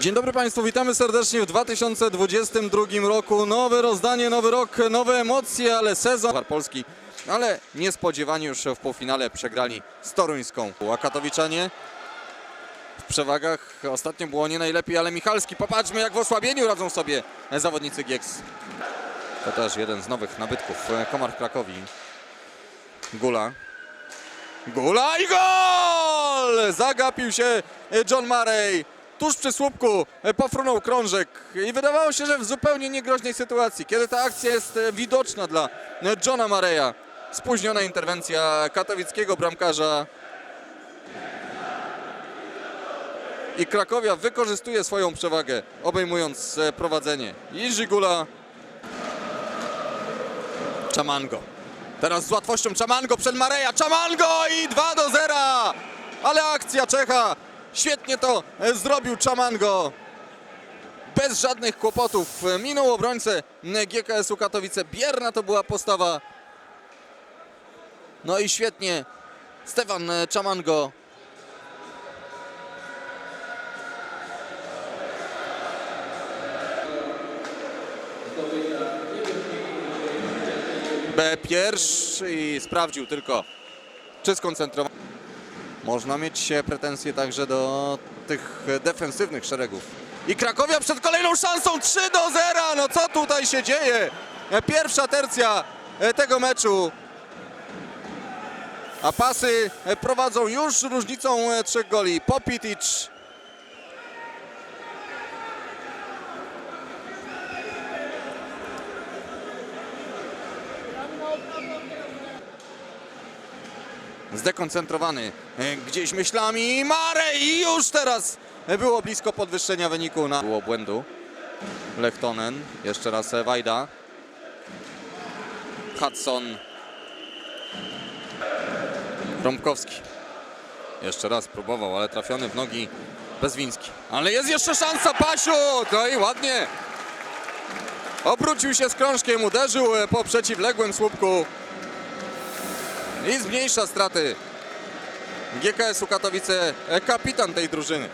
Dzień dobry Państwu, witamy serdecznie w 2022 roku. Nowe rozdanie, nowy rok, nowe emocje, ale sezon Polski, ale niespodziewanie już w półfinale przegrali z Toruńską. A w przewagach ostatnio było nie najlepiej, ale Michalski, popatrzmy jak w osłabieniu radzą sobie zawodnicy Gieks. To też jeden z nowych nabytków Komar Krakowi. Gula. Gula i gol! Zagapił się John Murray. Tuż przy słupku pofrunął krążek i wydawało się, że w zupełnie niegroźnej sytuacji, kiedy ta akcja jest widoczna dla Johna Mareya. Spóźniona interwencja katowickiego bramkarza. I Krakowia wykorzystuje swoją przewagę, obejmując prowadzenie. Jiří Gula. Czamango. Teraz z łatwością Czamango przed Mareja. Czamango i 2 do 0. Ale akcja Czecha. Świetnie to e, zrobił Czamango. Bez żadnych kłopotów minął obrońcę GKS-u Katowice. Bierna to była postawa. No i świetnie Stefan e, Czamango. B pierwszy i sprawdził tylko, czy skoncentrował. Można mieć pretensje także do tych defensywnych szeregów. I Krakowia przed kolejną szansą 3 do 0. No co tutaj się dzieje? Pierwsza tercja e, tego meczu. A pasy e, prowadzą już różnicą e, trzech goli. Popitic. Zdekoncentrowany e, gdzieś myślami. Marej i już teraz było blisko podwyższenia wyniku. Na... Było błędu. Lechtonen, jeszcze raz e, Wajda. Hudson. Rąbkowski. Jeszcze raz próbował, ale trafiony w nogi Bezwiński. Ale jest jeszcze szansa, Pasiu! No i ładnie. Obrócił się z krążkiem, uderzył e, po przeciwległym słupku. I zmniejsza straty GKS-u Katowice, e, kapitan tej drużyny.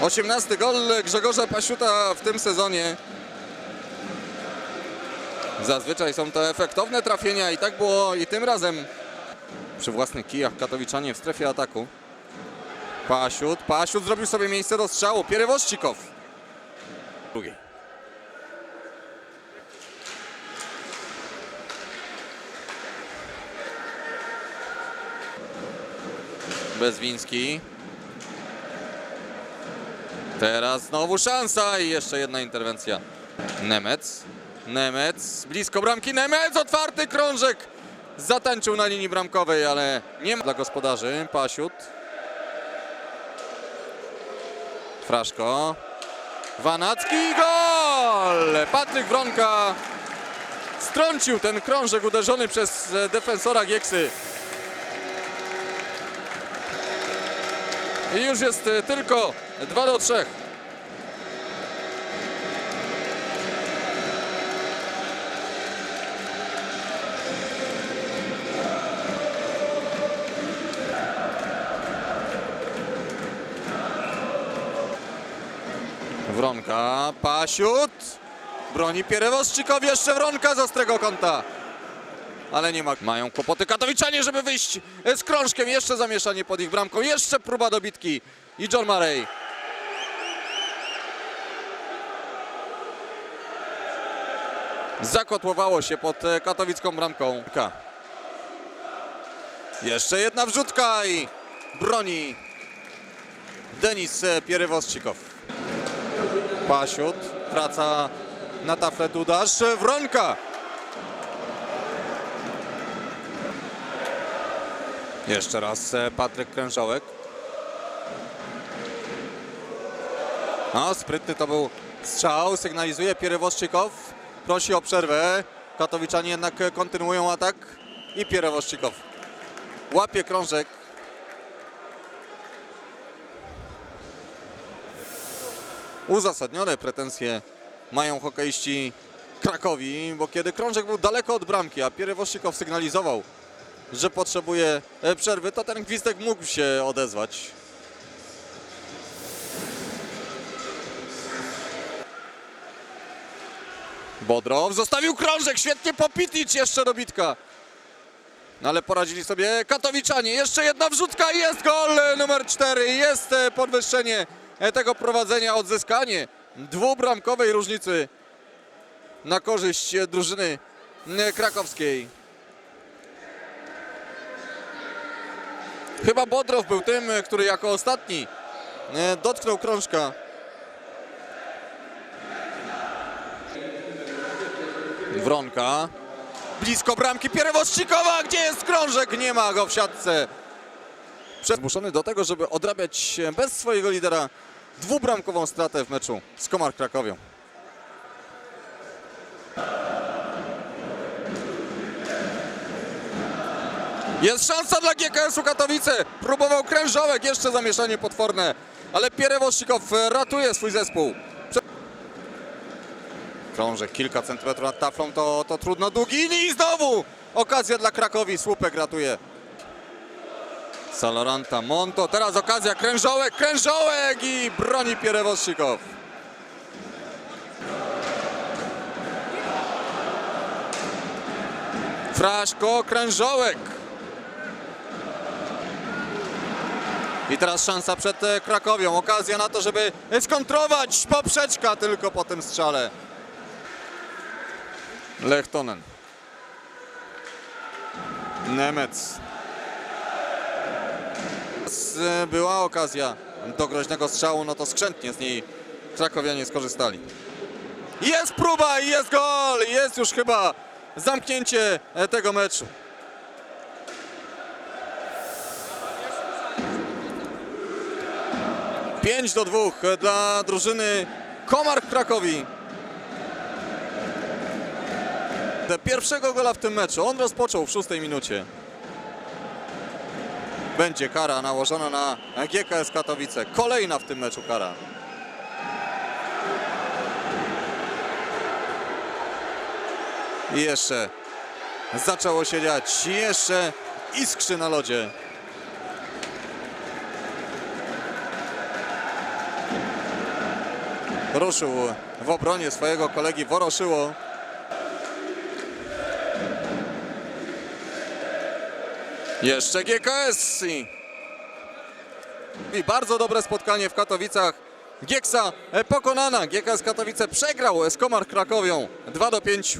18 gol Grzegorza Pasiuta w tym sezonie. Zazwyczaj są to efektowne trafienia i tak było i tym razem przy własnych kijach Katowiczanie w strefie ataku. Pasiut, Pasiut zrobił sobie miejsce do strzału. Pierewoszcikow. Drugiej. Bezwiński. Teraz znowu szansa i jeszcze jedna interwencja. Nemec. Nemec. Blisko bramki. Nemec. Otwarty krążek. Zatańczył na linii bramkowej, ale nie ma dla gospodarzy. Pasiut. Fraszko. Wanacki. Gol! Patryk Wronka strącił ten krążek uderzony przez e, defensora Gieksy. I już jest e, tylko 2 do 3. Wronka, Pasiut, broni Pierewoszczykow, jeszcze Wronka z ostrego kąta. Ale nie ma. Mają kłopoty Katowiczanie, żeby wyjść z krążkiem. Jeszcze zamieszanie pod ich bramką. Jeszcze próba dobitki. I John Murray. Zakotłowało się pod e, katowicką bramką. Jeszcze jedna wrzutka i broni Denis e, Pierewoszczykow. Pasiut wraca na taflę Dudasz. Wronka. Jeszcze raz e, Patryk Krężołek. No, sprytny to był strzał, sygnalizuje Pierewoszczykow. Prosi o przerwę. Katowiczanie jednak kontynuują atak. I Pierewoszczykow łapie krążek. Uzasadnione pretensje mają hokeiści Krakowi, bo kiedy krążek był daleko od bramki, a Pierewoszczykow sygnalizował, że potrzebuje e, przerwy, to ten gwizdek mógł się odezwać. Bodrow zostawił krążek, świetnie popitić jeszcze Robitka. No ale poradzili sobie Katowiczanie. Jeszcze jedna wrzutka i jest gol numer 4. Jest e, podwyższenie e, tego prowadzenia, odzyskanie dwubramkowej różnicy na korzyść drużyny krakowskiej. Chyba Bodrow był tym, e, który jako ostatni e, dotknął krążka. Wronka. Blisko bramki Pierwoszczykowa. Gdzie jest krążek? Nie ma go w siatce. Zmuszony do tego, żeby odrabiać bez swojego lidera dwubramkową stratę w meczu z Komar Krakowią. Jest szansa dla GKS-u Katowice. Próbował krężołek, jeszcze zamieszanie potworne. Ale Pierwoszczykow ratuje swój zespół. Krążek kilka centymetrów nad taflą to, to trudno. Dugini i znowu okazja dla Krakowi. Słupek ratuje. Saloranta, Monto, teraz okazja, krężołek, krężołek i broni Pierwoszczykow. Fraszko, krężołek. I teraz szansa przed e, Krakowią. Okazja na to, żeby skontrować poprzeczka tylko po tym strzale. Lechtonen. Nemec. E, Była okazja do groźnego strzału, no to skrzętnie z niej Krakowianie skorzystali. Jest próba i jest gol! Jest już chyba zamknięcie e, tego meczu. Pięć do dwóch dla drużyny Komar w Krakowi. Pierwszego gola w tym meczu on rozpoczął w szóstej minucie. Będzie kara nałożona na GKS Katowice. Kolejna w tym meczu kara. I jeszcze zaczęło się dziać. Jeszcze iskrzy na lodzie. Ruszył w obronie swojego kolegi Woroszyło. Jeszcze GKS. I, bardzo dobre spotkanie w Katowicach. Gieksa e, pokonana. GKS Katowice przegrał z Komar Krakowią 2 do 5.